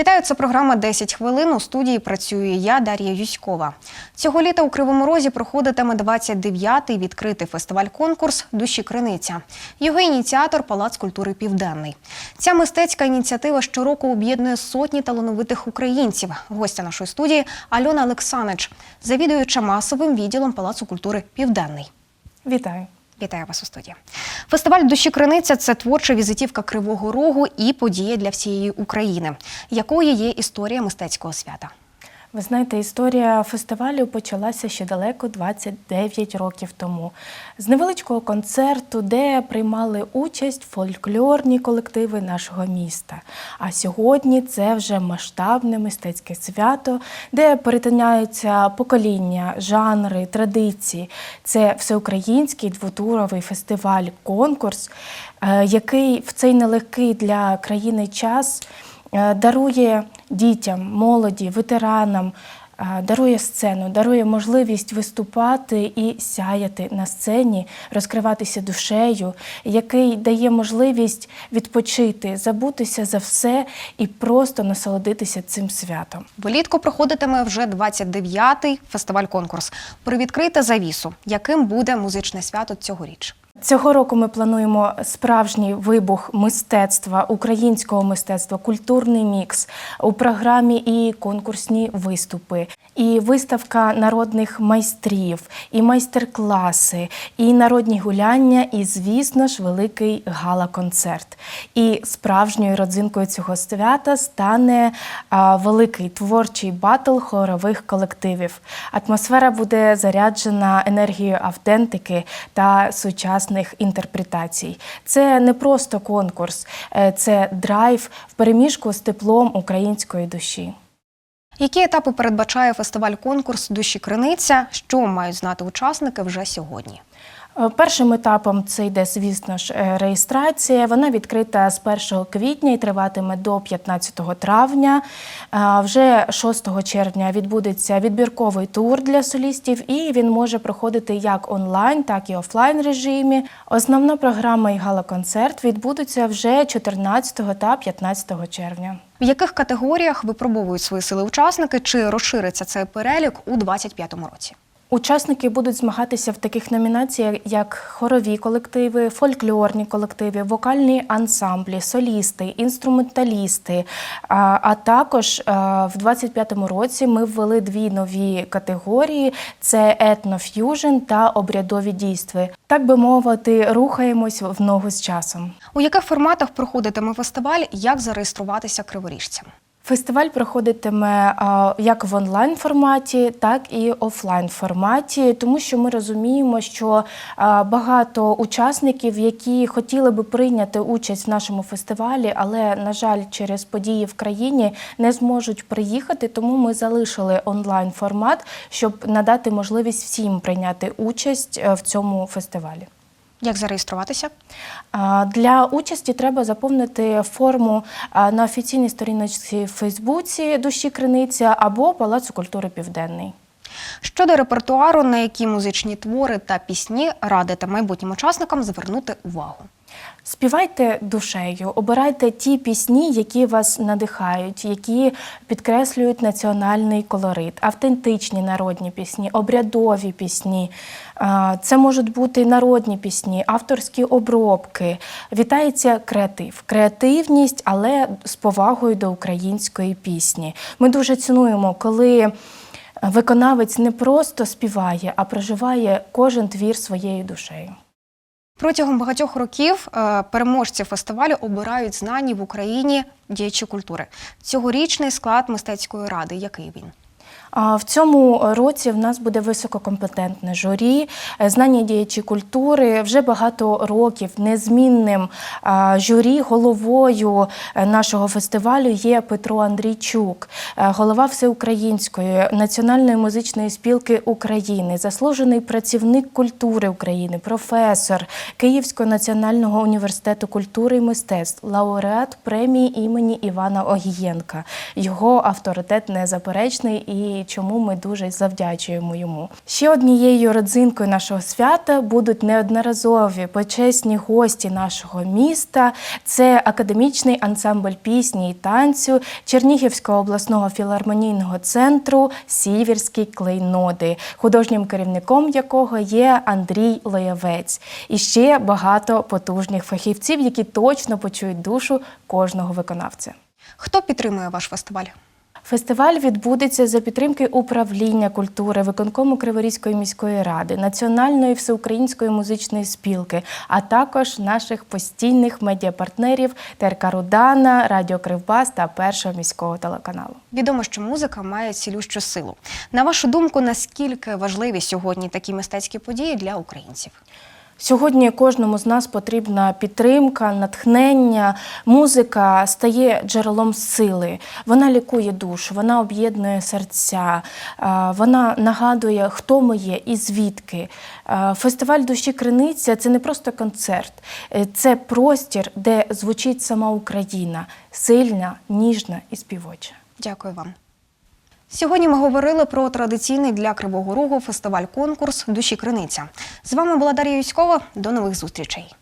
Вітаю, це програма «10 хвилин. У студії працює я, Дар'я Юськова. Цього літа у Кривому Розі проходитиме 29-й відкритий фестиваль-конкурс Душі Криниця. Його ініціатор Палац культури Південний. Ця мистецька ініціатива щороку об'єднує сотні талановитих українців. Гостя нашої студії Альона Олексанич, завідуюча масовим відділом Палацу культури Південний. Вітаю. Вітаю вас у студії. Фестиваль Душі Криниця це творча візитівка Кривого Рогу і подія для всієї України. Якою є історія мистецького свята? Ви знаєте, історія фестивалю почалася ще далеко 29 років тому. З невеличкого концерту, де приймали участь фольклорні колективи нашого міста. А сьогодні це вже масштабне мистецьке свято, де перетиняються покоління, жанри, традиції. Це всеукраїнський двотуровий фестиваль, конкурс, е, який в цей нелегкий для країни час дарує дітям, молоді, ветеранам, е, дарує сцену, дарує можливість виступати і сяяти на сцені, розкриватися душею, який дає можливість відпочити, забутися за все і просто насолодитися цим святом. Влітку проходитиме вже 29-й фестиваль-конкурс. Привідкрийте завісу, яким буде музичне свято цьогоріч. Цього року ми плануємо справжній вибух мистецтва, українського мистецтва, культурний мікс у програмі і конкурсні виступи, і виставка народних майстрів, і майстер-класи, і народні гуляння, і, звісно ж, великий гала-концерт. І справжньою родзинкою цього свята стане великий творчий батл хорових колективів. Атмосфера буде заряджена енергією автентики та сучасних інтерпретацій. Це не просто конкурс, е, це драйв в переміжку з теплом української душі. Які етапи передбачає фестиваль-конкурс Душі Криниця? Що мають знати учасники вже сьогодні? Е, Першим етапом це йде, звісно ж, е, реєстрація. Вона відкрита з 1 квітня і триватиме до 15 травня. Е, Вже 6 червня відбудеться відбірковий тур для солістів, і він може проходити як онлайн, так і офлайн режимі. Основна програма і гала-концерт відбудуться вже 14 та 15 червня. В яких категоріях випробовують свої сили учасники? Чи розшириться цей перелік у 2025 році? Учасники будуть змагатися в таких номінаціях, як хорові колективи, фольклорні колективи, вокальні ансамблі, солісти, інструменталісти. А, а також а, в 25-му році ми ввели дві нові категорії: це етноф'южн та обрядові дійства. Так би мовити, рухаємось в ногу з часом. У яких форматах проходитиме фестиваль? Як зареєструватися криворіжцям? Фестиваль проходитиме як в онлайн форматі, так і офлайн форматі, тому що ми розуміємо, що багато учасників, які хотіли би прийняти участь в нашому фестивалі, але на жаль, через події в країні не зможуть приїхати. Тому ми залишили онлайн формат, щоб надати можливість всім прийняти участь е, в цьому фестивалі. Як зареєструватися? Для участі треба заповнити форму на офіційній сторіночці в Фейсбуці Душі Криниця або Палацу культури Південний. Щодо репертуару, на які музичні твори та пісні радите майбутнім учасникам звернути увагу? Співайте душею, обирайте ті пісні, які вас надихають, які підкреслюють національний колорит, автентичні народні пісні, обрядові пісні. Це можуть бути народні пісні, авторські обробки. Вітається креатив, креативність, але з повагою до української пісні. Ми дуже цінуємо, коли виконавець не просто співає, а проживає кожен твір своєю душею. Протягом багатьох років е, переможці фестивалю обирають знані в Україні діячі культури. Цьогорічний склад мистецької ради. Який він? В цьому році в нас буде висококомпетентне журі, е, знані діячі культури. Вже багато років незмінним журі головою е, нашого фестивалю є Петро Андрійчук, е, голова Всеукраїнської національної музичної спілки України, заслужений працівник культури України, професор Київського національного університету культури і мистецтв, лауреат премії імені Івана Огієнка. Його авторитет незаперечний і і чому ми дуже завдячуємо йому. Ще однією родзинкою нашого свята будуть неодноразові почесні гості нашого міста. Це академічний ансамбль пісні і танцю Чернігівського обласного філармонійного центру Сіверські клейноди, художнім керівником якого є Андрій Лоєвець. І ще багато потужних фахівців, які точно почують душу кожного виконавця. Хто підтримує ваш фестиваль? Фестиваль відбудеться за підтримки управління культури, виконкому Криворізької міської ради, Національної всеукраїнської музичної спілки, а також наших постійних медіапартнерів ТРК Рудана, Радіо Кривбас та Першого міського телеканалу. Відомо, що музика має цілющу силу. На вашу думку, наскільки важливі сьогодні такі мистецькі події для українців? Сьогодні кожному з нас потрібна підтримка, натхнення. Музика стає джерелом сили. Вона лікує душу, вона об'єднує серця, вона нагадує, хто ми є і звідки. Фестиваль душі Криниця це не просто концерт, е, це простір, де звучить сама Україна, сильна, ніжна і співоча. Дякую вам. Сьогодні ми говорили про традиційний для Кривого Рогу фестиваль-конкурс Душі Криниця. З вами була Дар'я Юськова. До нових зустрічей.